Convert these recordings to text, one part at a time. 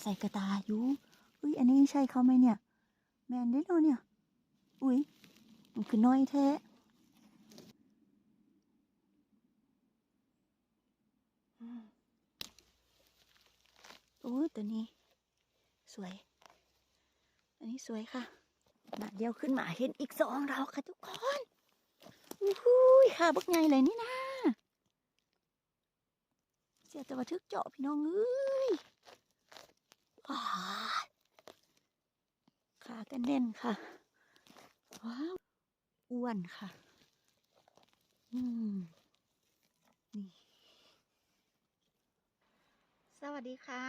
ใส่กระตาอยู่อุ้ยอันนี้ใช่เขาไหมเนี่ย แมนได้เนาะเนี่ย อุ้ยมันคือน้อยแท้โอ้ตัวนี้ สวย อันนี้สวยค่ะมาเดียวขึ้นมาเห็นอีกสองดอกค่ะทุกคนอู้หูยค่ะบักไงเลยนี่นะเสียแต่ว่าทึกเจาะพี่น้องเอ้ยอ้าย ขากันแน่นค่ะ ว้าว อ้วนค่ะ อืม นี่ สวัสดีค่ะ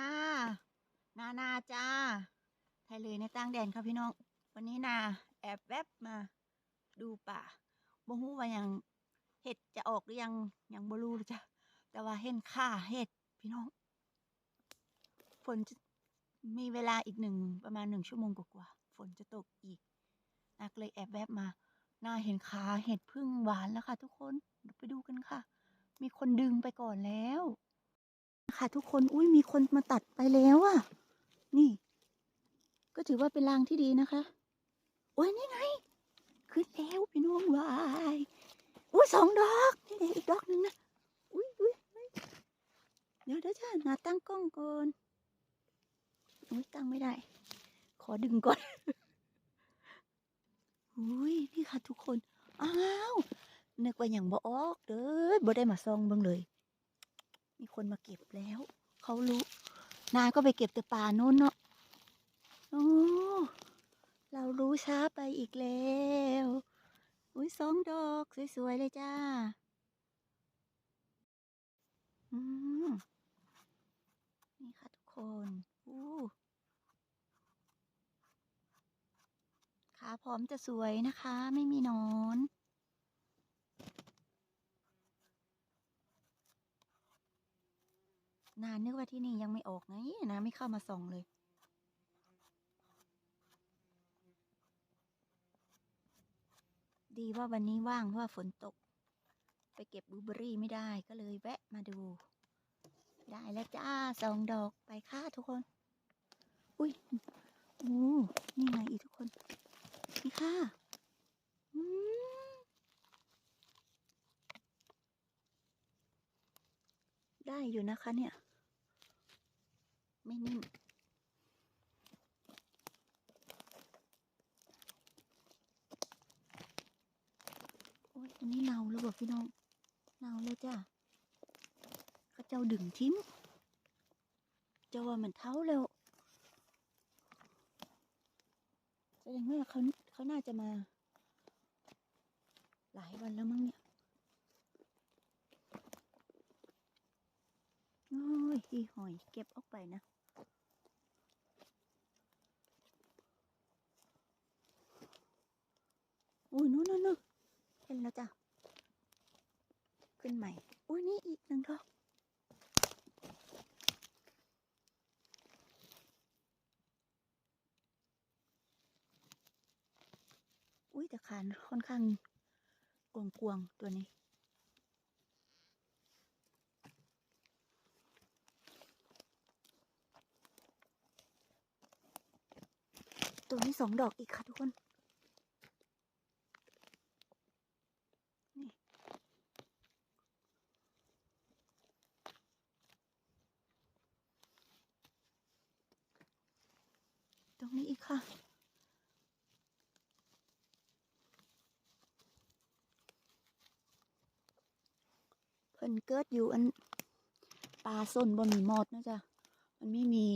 นานาจ้า ไทยเลยในต่างแดนค่ะพี่น้อง วันนี้นาแอบแวบมาดูป่าบ่ฮู้ว่ายังเห็ดจะออกหรือยังยังบ่รู้เลยจ้ะแต่ว่าเห็นค่าเห็ดพี่น้อง ฝน มีเวลาอีกหนึ่งประมาณหนึ่งชั่วโมงกว่าๆฝนจะตกอีกนาก็เลยแอบแวบมาน่าเห็นขาเห็ดพึ่งหวานแล้วค่ะ ทุกคนไปดูกันค่ะ มีคนดึงไปก่อนแล้ว ค่ะทุกคนอุ้ยมีคนมาตัดไปแล้วอะนี่ ก็ถือว่าเป็นรางที่ดีนะคะ โอ้ยนี่ไง ขึ้นแล้วพี่น้องวายอุ้ยสองดอกนี่เด็อีกดอกหนึ่งนะอุ้ยอุ้ยเดี๋ยวเดี๋ยวจ้าหนาตั้งกล้องก่อน อุ้ยตั้งไม่ได้ ขอดึงก่อนอุ้ยนี่ค่ะทุกคน อ้าวนึกว่าอย่างบ่ออกเด้อบ่ได้มาซองบิ่งเลย มีคนมาเก็บแล้ว เขารู้นาก็ไปเก็บแต่ป่าโน้นเนาะโอ้เรารู้ช้าไปอีกแล้วอุ้ยสองดอกสวยๆเลยจ้า อืมนี่ค่ะทุกคน อู้ ขาพร้อมจะสวยนะคะ ไม่มีนอนนานนึกว่าที่นี่ยังไม่ออกไงนะ ไม่เข้ามาส่องเลย ดีว่าวันนี้ว่างเพราะว่าฝนตก ไปเก็บบลูเบอรี่ไม่ได้ก็เลยแวะมาดู ได้แล้วจ้าสองดอกไปค่ะทุกคน อุ้ยโอ้นี่ไงอีกทุกคน นี่ค่ะได้อยู่นะคะเนี่ย ไม่นิ่มโอ้ยอันนี้เน่าแล้วบอกพี่น้องเน่าแล้วจ้าเขาเจ้าดึงทิ้มเจ้าว่ามันเท้าแล้วแสดงว่าเขา เขาน่าจะมา หลายวันแล้วมั้งเนี่ยโอ้ยอีหอยเก็บออกไปนะอุ้ยนู้นนู้นนู้นเห็นแล้วจ้ะ ขึ้นใหม่ อุ้ยนี่อีกหนึ่งดอก อุ้ยแต่ขานค่อนข้างกวงกวงตัวนี้ ตัวนี้สองดอกอีกค่ะทุกคน นี่ ตรงนี้อีกค่ะ เพิ่นเกิดอยู่อันปลาส้นบ่มีมอดนะจ๊ะมันไม่มี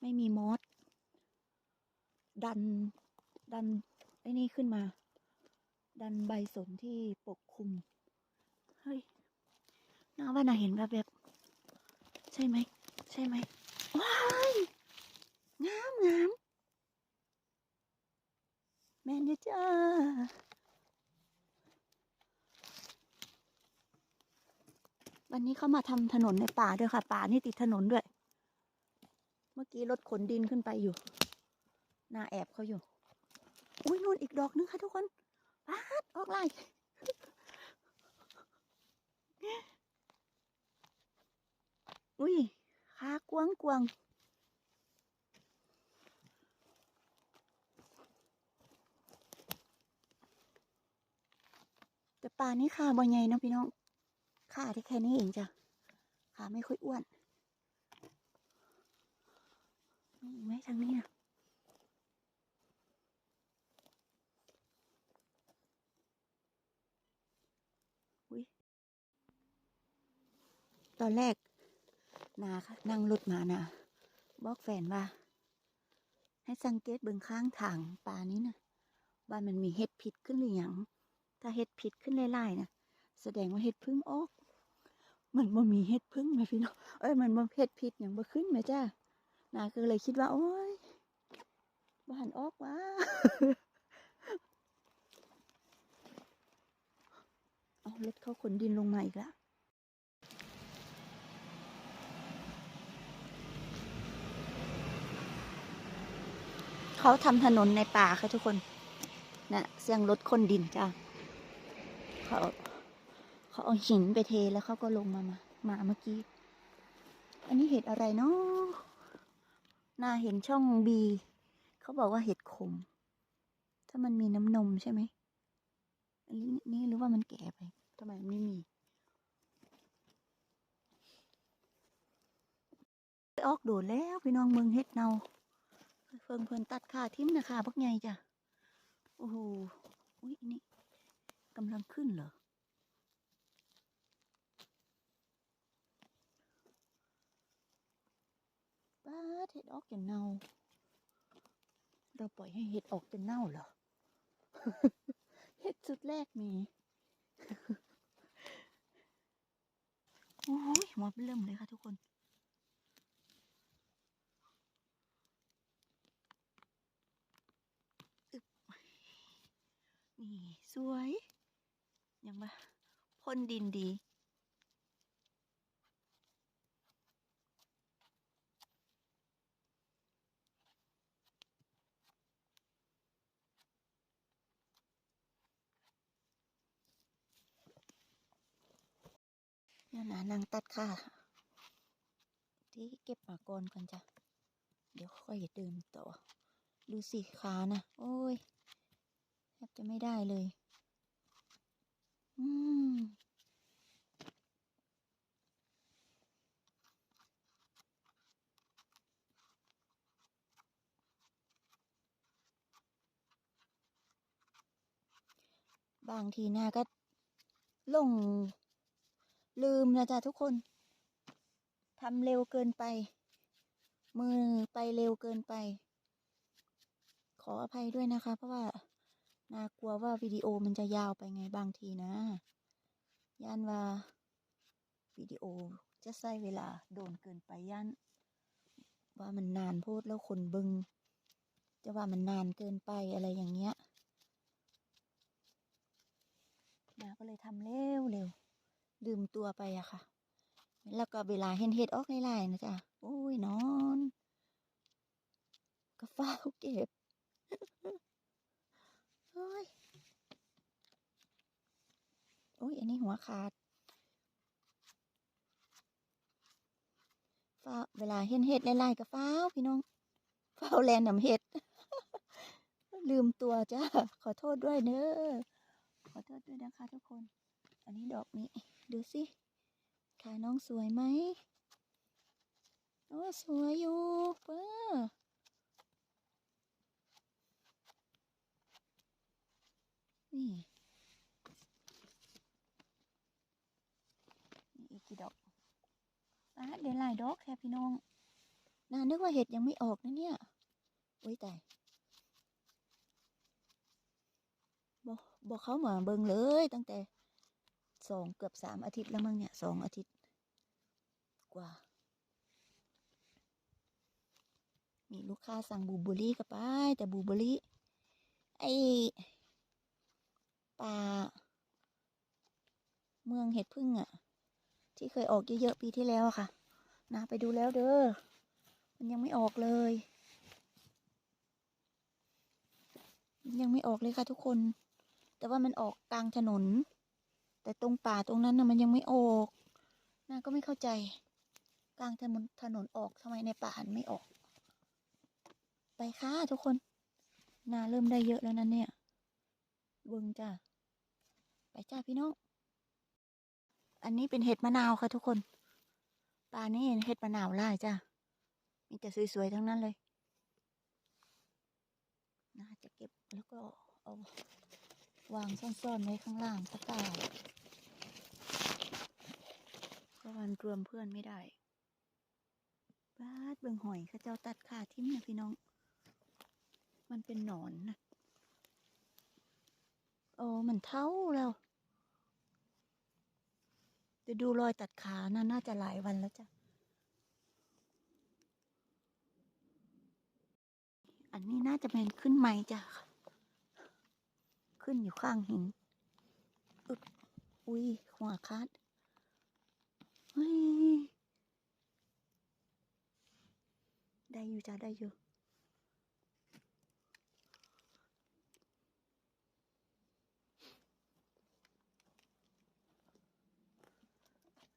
ไม่มีมอดดันดันไอ้นี่ขึ้นมา ดันใบสนที่ปกคลุม เฮ้ยน่าว่าน่าเห็นแบบแบบ ใช่ไหม ใช่ไหมว้ายงามงามแม่นอยู่จ้า วันนี้เขามาทำถนนในป่าด้วยค่ะ ป่านี่ติดถนนด้วย เมื่อกี้รถขนดินขึ้นไปอยู่น้าแอบเขาอยู่ อุ้ยนู่นอีกดอกนึงค่ะทุกคนปาดออกไล่อุ้ยขากวงกวงแต่ป่านี้ค่ะบ่ใหญ่นะพี่น้อง ขาที่แค่นี้เองจ้ะขาไม่ค่อยอ้วนมีไหมทางนี้นะอุ๊ยตอนแรกนาค่ะนั่งรถมานะบอกแฟนว่า ให้สังเกตเบื้องข้างทางป่านี้นะว่ามันมีเห็ดผิดขึ้นหรือยังถ้าเห็ดผิดขึ้นไล่ๆนะแสดงว่าเห็ดพึ่งออก มันบ่มีเห็ดพึ่งไหมพี่น้องเอ้ยมันบ่เห็ดผิดอย่างบ่ขึ้นไหมจ้านาก็เลยคิดว่า โอ้ยบ้านออกว่ะเอารถเข้าขนดินลงมาอีกแล้วเขาทำถนนในป่าค่ะทุกคนนะเสียงรถคนดินจ้าเขา เขาเอาหินไปเทแล้วเขาก็ลงมามามาเมื่อกี้ อันนี้เห็ดอะไรเนาะน่าเห็นช่องบีเขาบอกว่าเห็ดขม ถ้ามันมีน้ำนมใช่ไหมอันนี้นี่หรือว่ามันแก่ไปทำไมมันไม่มีออกโดดแล้วพี่น้องเมืองเฮ็ดเนาเพิ่งเพิ่นตัดขาทิ่มนะคะพักไงจ้ะโอ้โหอุ้ยนี่กำลังขึ้นเหรอ ป้า ดเห็ดออกจนเน่า เราปล่อยให้เห็ดออกจนเน่าเหรอ เห็ดสุดแรกมีโอ้ยหัวเริ่มเลยค่ะทุกคนนี่ สวย ยังมาพ่นดินดี นี่ยนะนางตัดค่ะ ที่เก็บหมากรก่อนจ้ะ เดี๋ยวค่อยเดินต่อ ดูสิขานะ โอ้ยแทบจะไม่ได้เลย อืมบางทีหน้าก็ลง ลืมนะจ๊ะทุกคนทำเร็วเกินไป มือไปเร็วเกินไป ขออภัยด้วยนะคะ เพราะว่านากลัวว่าวิดีโอมันจะยาวไปไงบางทีนะย่านว่าวิดีโอจะใช้เวลาโดนเกินไปย่านว่ามันนานโพดแล้วคนบึง จะว่ามันนานเกินไปอะไรอย่างเงี้ยนาก็เลยทำเร็วเร็ว ลืมตัวไปอะค่ะ แล้วก็เวลาเห็นเห็ดออกไล่ๆนะจ๊ะโอ้ยนอน ก็ฟ้าเก็บเฮ้ยโอ้ยอันนี้หัวขาดฟ้าเวลาเห็นเห็ดไล่ๆกับฟ้าพี่น้องฟ้าแลนน้ำเห็ด ลืมตัวจ้าขอโทษด้วยเนอะขอโทษด้วยนะคะทุกคน อันนี้ดอกนี้ ดูสิ ขาน้องสวยไหมโอ้สวยอยู่เป้อนี่นี่อีกกี่ดอกอะเดี๋ยวลายดอกแค่พี่น้องน่านึกว่าเห็ดยังไม่ออกนะเนี่ยอุ้ยตายบอกบอกเขามาเบิงเลยตั้งแต่ สองเกือบสามอาทิตย์แล้วมั้งเนี่ยสองอาทิตย์กว่า มีลูกค้าสั่งบูเบอร์รี่กับไป แต่บูเบอร์รี่ไอป่าเมืองเห็ดพึ่งอะที่เคยออกเยอะๆปีที่แล้วค่ะนาไปดูแล้วเด้อมันยังไม่ออกเลยยังไม่ออกเลยค่ะทุกคน แต่ว่ามันออกกลางถนน แต่ตรงป่าตรงนั้นนะมันยังไม่ออกนาก็ไม่เข้าใจ กลางถนนถนนออกทำไมในป่ามันไม่ออก ไปค่ะทุกคนนาเริ่มได้เยอะแล้วนะเนี่ยเบิงจ้าไปจ้าพี่น้อง อันนี้เป็นเห็ดมะนาวค่ะทุกคนปลานี่เห็ดมะนาวไล่จ้ามีแต่สวยๆทั้งนั้นเลยน่าจะเก็บแล้วก็เอาวางซ่อนๆไว้ข้างล่างตะกร้า ก็มันรวมเพื่อนไม่ได้บ้าดเบิ่งหอยเข้าเจ้าตัดขาทิ้มนะพี่น้อง มันเป็นหนอนนะโอ้มันเท่าแล้วจะดูรอยตัดขานะน่าจะหลายวันแล้วจ้ะ อันนี้น่าจะเป็นขึ้นไม้จ้ะ ขึ้นอยู่ข้างหินอึ๊บอุ้ยหัวคาด ได้อยู่จ้ะได้อยู่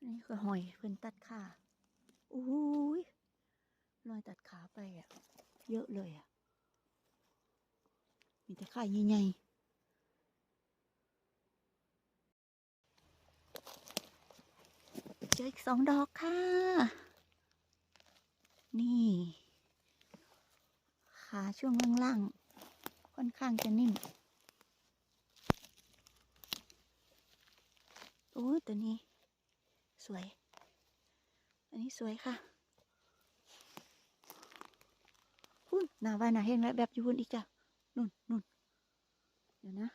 นี่คือหอยเพิ่นตัดขาอุ้ยรอยตัดขาไปอะ เยอะเลยอะ มีแต่ขาใหญ่ๆ เจออีกสองดอกค่ะ นี่ ขาช่วงล่างๆค่อนข้างจะนิ่มโอ้ตัวนี้ สวย อันนี้สวยค่ะหุ้นหนาไว้หนาเห็นไหมแบบอยูหุ่นอีกจ้ะนุ่นนุ่นเดี๋ยวนะ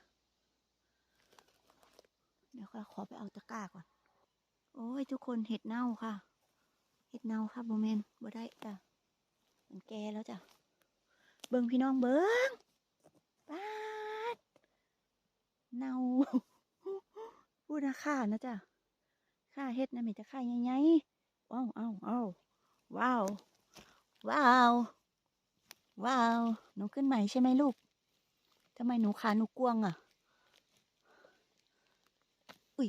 เดี๋ยวขอไปเอาตะกร้าก่อน โอ้ยทุกคนเห็ดเน่าค่ะ เห็ดเน่าค่ะโบเมนบ่ได้จ้ะมันแก่แล้วจ้ะ เบิ่งพี่น้องเบิ่งป้าดเน่าพูดนะค่ะนะจ้ะข้าเฮ็ดนะมีแต่ข้าใหญ่ๆว้าวอ้าวอ้าวว้าว ว้าว ว้าว หนูขึ้นใหม่ใช่ไหมลูกทำไมหนูขาหนูกวงอะ อุ้ย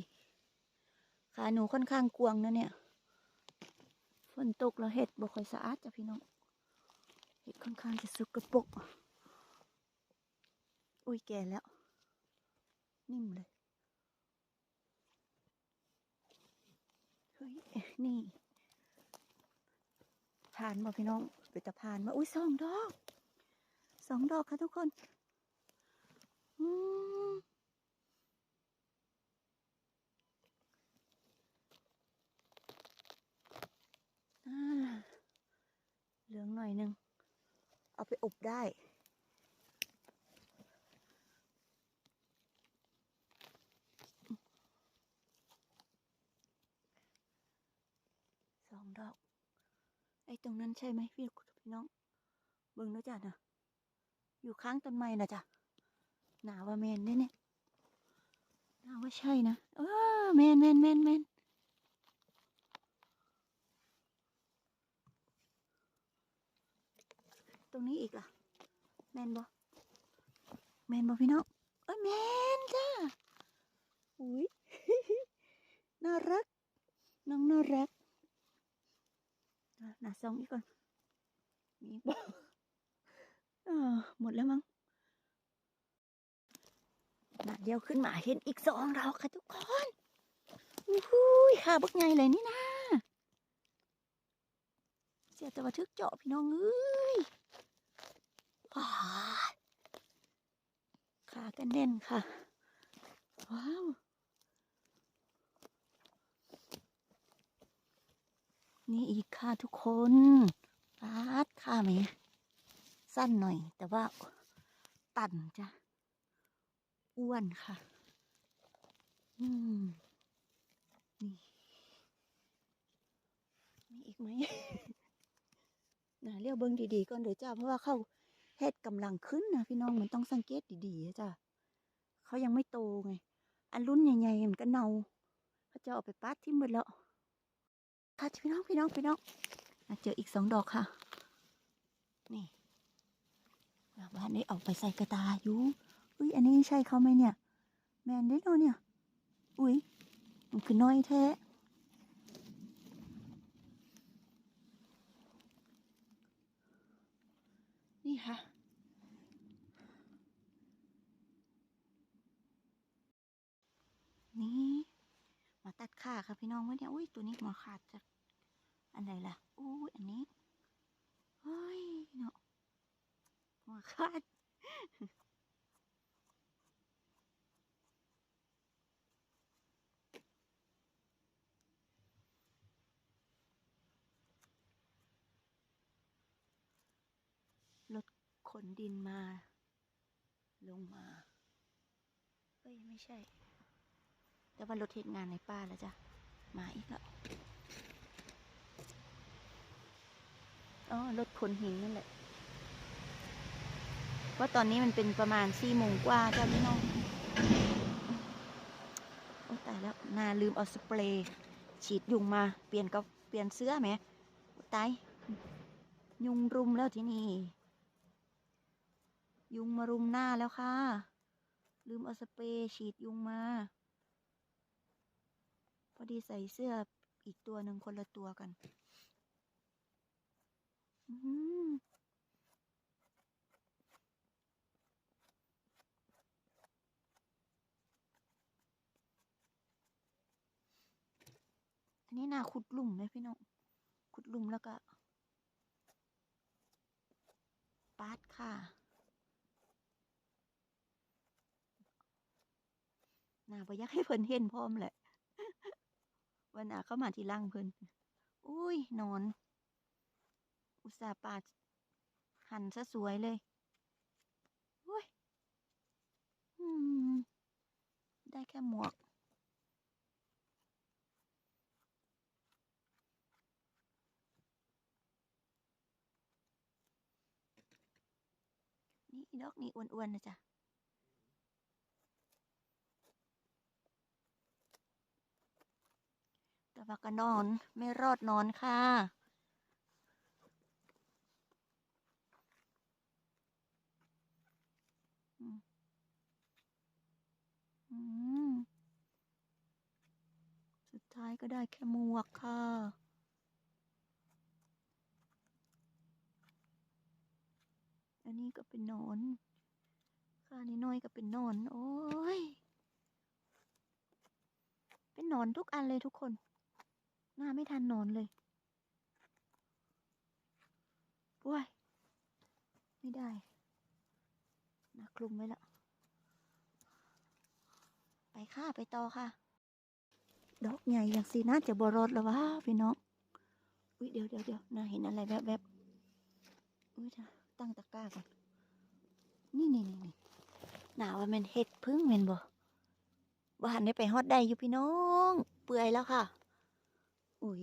ขาหนูค่อนข้างกวงนะเนี่ย ฝนตกแล้วเห็ดบ่ค่อยสะอาดจ้ะพี่น้อง เห็ดค่อนข้างจะสกปรกอุ้ยแก่แล้ว นิ่มเลย เฮ้ย นี่ผ่านมาพี่น้องไปตะผ่านมา อุ้ยสองดอก สองดอกค่ะทุกคน อืม เหลืองหน่อยหนึ่งเอาไปอบได้ สองดอก ไอ้ตรงนั้นใช่ไหมพี่พี่น้อง เบิ่งแล้วจ้ะนะอยู่ข้างต้นไม้นะจ้ะหนาว่าแมนเนี่ยเนี่หนาว่าใช่นะเออแมนแมนแมนแมน ตรงนี้อีกล่ะแมนบ่แมนบ่พี่น้องเอ้ยแมนจ้าอุ้ยน่ารัก น้องน่ารักอะหนาซองอีกก่อนมีอีกบ่เออหมดแล้วมั้งหนาเดียวขึ้นมาเห็นอีกสองดอกค่ะทุกคนอู้ยค่ะบักไงเลยนี่นะเสียแต่ว่าทึกเจาะพี่น้องเอ้ย อ้าขากันแน่นค่ะ ว้าว นี่อีกค่ะทุกคนปาดค่ะไหม สั้นหน่อย แต่ว่าตันจ้ะ อ้วนค่ะ อืม นี่ มีอีกไหมน่าเรียวเบิ้งดีๆก่อนเดี๋ยวจ้าเพราะว่าเข้า เฮ็ดกำลังขึ้นนะพี่น้องมันต้องสังเกตดีๆอะจ้ะเขายังไม่โตไง อันรุ่นใหญ่ๆมันก็เนาเขาจะเอาไปปัดทิ้งหมดแล้วค่ะพี่น้องพี่น้องพี่น้องอเจออีกสองดอกค่ะ นี่อะบ้านนี้เอาไปใส่กระตาอยู่อุ้ยอันนี้ใช่เขาไหมเนี่ย แมนได้เนาะเนี่ย อุ้ยมันคือน้อยแท้ นี่ค่ะ นี่มาตัดขาค่ะพี่น้องวันนี้ยอุ้ยตัวนี้หัวขาดจากอันไหนล่ะ อุ้ยอันนี้ เฮ้ยเนาะหัวขาด นดินมา ลงมา เอ้ย ไม่ใช่ แต่ว่ารถเทศงานในป้าแล้วจ้ะ มาอีกแล้วอ๋อรถขนหินนั่นแหละเพราะตอนนี้มันเป็นประมาณสี่โมงกว่าจ้ะพี่น้องโอ้ตายแล้วนาลืมเอาสเปรย์ฉีดยุงมาเปลี่ยนกับเปลี่ยนเสื้อไหมตายยุงรุมแล้วที่นี่ ยุงมารุมหน้าแล้วค่ะ ลืมเอาสเปรย์ฉีดยุงมา พอดีใส่เสื้ออีกตัวหนึ่งคนละตัวกันอืมอันนี้นาขุดหลุมเลยพี่น้อง ขุดหลุมแล้วก็ปาดค่ะ นาบ่อยากให้เพิ่นเห็นพร้อมแหละวันนาเข้ามาที่ล่างเพิ่นอุ้ยนอน อุตส่าห์ปาดหันซะสวยเลยอุ้ยอืมได้แค่หมวกนี่ดอกนี่อ้วนๆนะจ๊ะ แต่ ว่าก็นอนไม่รอดนอนค่ะสุดท้ายก็ได้แค่หมวกค่ะ อันนี้ก็เป็นนอนค่ะนี่น้อยก็เป็นนอน โอ้ย เป็นนอนทุกอันเลยทุกคน หน้าไม่ทันนอนเลยโอ้ย ไม่ได้หนาคลุมไว้ละไปค่ะไปต่อค่ะ ดอกใหญ่อย่างสีน่าจะบรอดแล้ววะพี่น้อง อุ้ยเดี๋ยวเดี๋ยวเดี๋ยวน่าเห็นอะไรแวบๆบอุ้ยจ้ะตั้งตะกร้าก่อน นี่นี่นี่นี่หนาว่ามันเห็ดพึ่งเม็นบ่บ้านได้ไปฮอดได้อยู่พี่น้อง เปื่อยแล้วค่ะ อุ้ย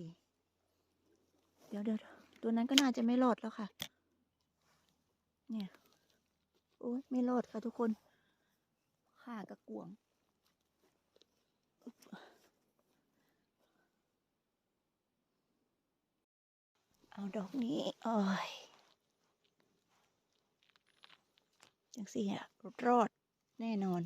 เดี๋ยวเดี๋ยวตัวนั้นก็น่าจะไม่รอดแล้วค่ะ เนี่ยโอ้ยไม่รอดค่ะทุกคนข่ากระกวง เอาดอกนี้โอ้ยจังสี่อะรอดแน่นอน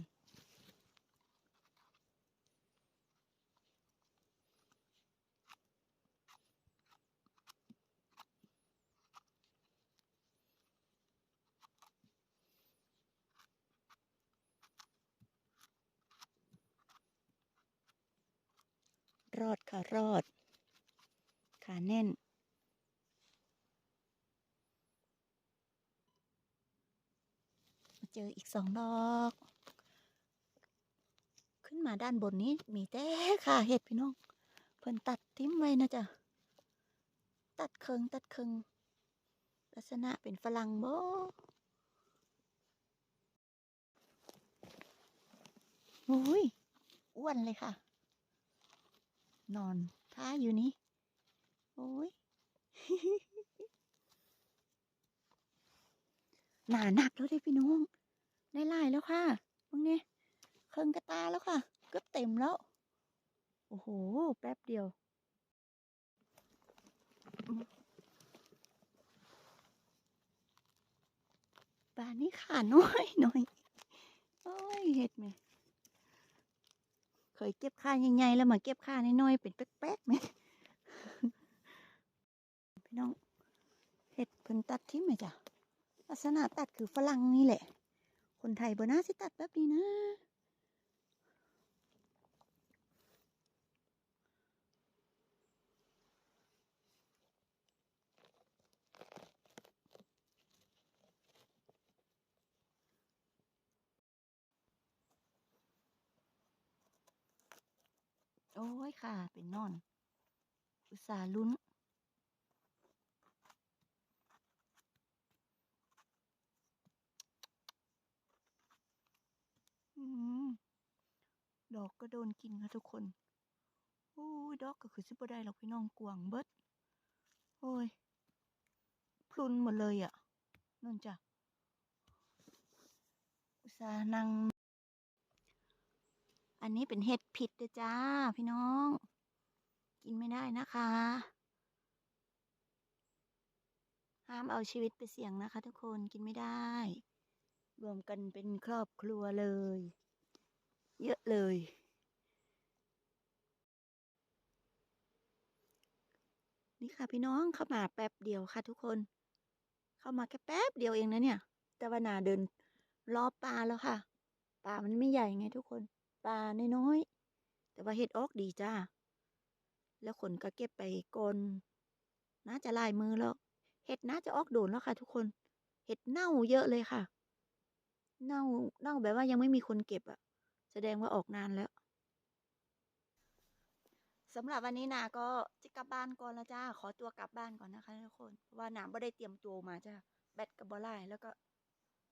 รอดค่ะรอด ขาแน่น มาเจออีกสองดอก ขึ้นมาด้านบนนี้มีแต่ค่ะเห็ดพี่น้อง เพิ่นตัดทิ้มไว้นะจ๊ะ ตัดเคิงตัดเคิงลักษณะเป็นฝรั่งบ่โอ้ยอ้วนเลยค่ะ นอนท่าอยู่นี่ โอ้ยหนาหนักแล้วเด้พี่น้องได้ไล่แล้วค่ะพวกนี้เครื่องกระตาแล้วค่ะเกือบเต็มแล้ว โอ้โห แป๊บเดียวอืมปลานี่ขาน้อยหน่อย โอ้ยเห็ดไหม เคยเก็บค่าใหญ่ๆแล้วมาเก็บค่าน้อยๆเป็นแป๊กๆไหมพี่น้องเห็ดเพิ่นตัดทิ้งไหมจ้ะลักษณะตัดคือฝรั่งนี่แหละ คนไทยบ่น่าสิตัดแบบนี้นะ โอ้ยค่ะ เป็นนอน อุตส่าห์ลุ้นอดอกก็โดนกินค่ะทุกคนโอ้ดอกก็คือสิบได้หรอกพี่น้องกวางเบิดโอ้ย พลุนหมดเลยอะ่ะนั่นจ้ะอุตส่าห์นั่ง อันนี้เป็นเห็ดผิดเด้อจ้า พี่น้อง กินไม่ได้นะคะ ห้ามเอาชีวิตไปเสี่ยงนะคะ ทุกคนกินไม่ได้ รวมกันเป็นครอบครัวเลย เยอะเลย นี่ค่ะพี่น้องเข้ามาแป๊บเดียวค่ะทุกคน เข้ามาแค่แป๊บเดียวเองนะเนี่ย แต่ว่านาเดินรอบปลาแล้วค่ะ ปลามันไม่ใหญ่ไงทุกคน ปลาน้อยๆแต่ว่าเห็ดออกดีจ้า แล้วขนก็เก็บไปกนน่าจะลายมือแล้ว เห็ดน่าจะออกโดนแล้วค่ะ ทุกคน เห็ดเน่าเยอะเลยค่ะ เน่า เน่าแบบว่ายังไม่มีคนเก็บอะแสดงว่าออกนานแล้วสำหรับวันนี้นาก็จะกลับบ้านก่อนแล้วจ้า ขอตัวกลับบ้านก่อนนะคะทุกคน เพราะว่านาไม่ได้เตรียมตัวมาจ้า แบตกับบอไลแล้วก็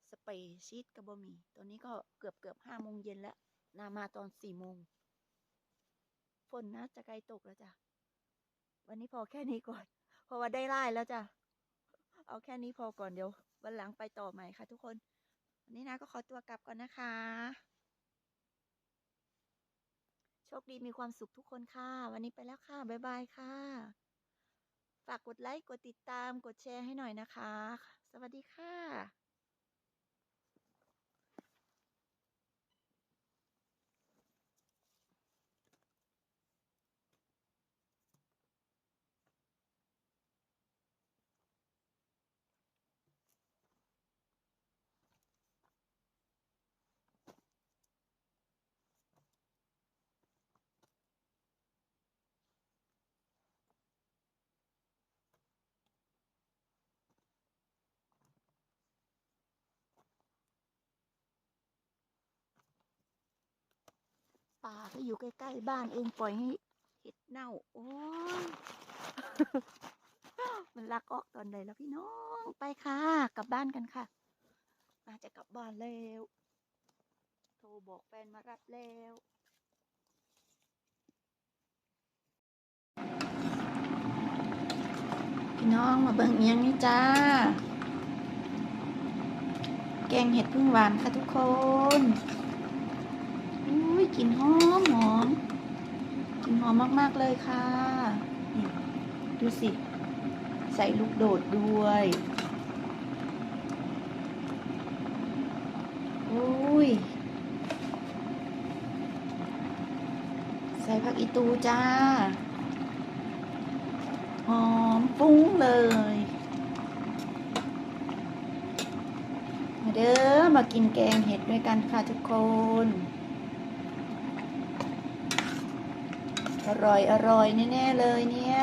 สเปรย์ชีตกับบะหมี่ตอนนี้ก็เกือบเกือบห้าโมงเย็นแล้ว นามาตอนสี่โมง ฝนนะจะใกล้ตกแล้วจ้ะ วันนี้พอแค่นี้ก่อน เพราะว่าได้ไล่แล้วจ้ะ เอาแค่นี้พอก่อนเดี๋ยว วันหลังไปต่อใหม่ค่ะทุกคน วันนี้นะก็ขอตัวกลับก่อนนะคะ โชคดีมีความสุขทุกคนค่ะ วันนี้ไปแล้วค่ะ บ๊ายบายค่ะ ฝากกดไลค์ กดติดตาม กดแชร์ให้หน่อยนะคะ สวัสดีค่ะ ป่าก็อยู่ใกล้ๆบ้านเองปล่อยให้เห็ดเน่า โอ้ยมันลักออกตอนใดแล้วพี่น้องไปค่ะ กลับบ้านกันค่ะน่าจะกลับบ้านแล้วโทรบอกแฟนมารับแล้วพี่น้องมาเบิ่งเอียงนี่จ้า แกงเห็ดพึ่งหวานค่ะทุกคน ยกลิ่นหอมหอมกลิ่นหอมมาก ๆ เลยค่ะ ดูสิ ใส่ลูกโดดด้วยอุ้ย ใส่ผักอีตูจ้า หอมปุ้งเลยมาเด้อมากินแกงเห็ดด้วยกันค่ะทุกคน อร่อยอร่อยแน่ๆเลยเนี่ย